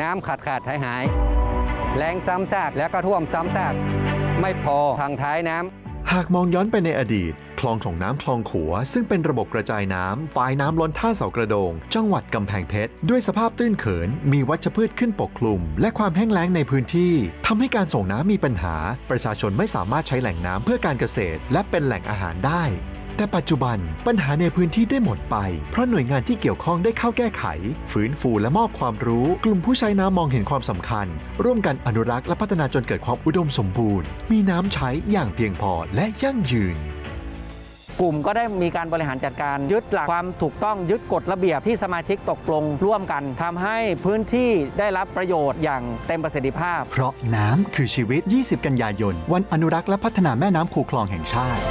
น้ำขาดขาดหายหายแรงซ้ำซากแล้วก็ท่วมซ้ำซากไม่พอทางท้ายน้ำหากมองย้อนไปในอดีต คลองส่งน้ำคลองขัว ซึ่งเป็นระบบกระจายน้ำฝายน้ำล้นท่าเสากระโดง จังหวัดกำแพงเพชร ด้วยสภาพตื้นเขิน มีวัชพืชขึ้นปกคลุม และความแห้งแล้งในพื้นที่ทำให้การส่งน้ำมีปัญหา ประชาชนไม่สามารถใช้แหล่งน้ำเพื่อการเกษตร และเป็นแหล่งอาหารได้ แต่ปัจจุบันปัญหาในพื้นที่ได้หมดไป เพราะหน่วยงานที่เกี่ยวข้องได้เข้าแก้ไข ฟื้นฟูและมอบความรู้ กลุ่มผู้ใช้น้ำมองเห็นความสำคัญ ร่วมกันอนุรักษ์และพัฒนาจนเกิดความอุดมสมบูรณ์ มีน้ำใช้อย่างเพียงพอและยั่งยืนกลุ่มก็ได้มีการบริหารจัดการยึดหลักความถูกต้องยึดกฎระเบียบที่สมาชิกตกลงร่วมกันทำให้พื้นที่ได้รับประโยชน์อย่างเต็มประสิทธิภาพ เพราะน้ำคือชีวิต 20 กันยายน วันอนุรักษ์และพัฒนาแม่น้ำคูคลองแห่งชาติ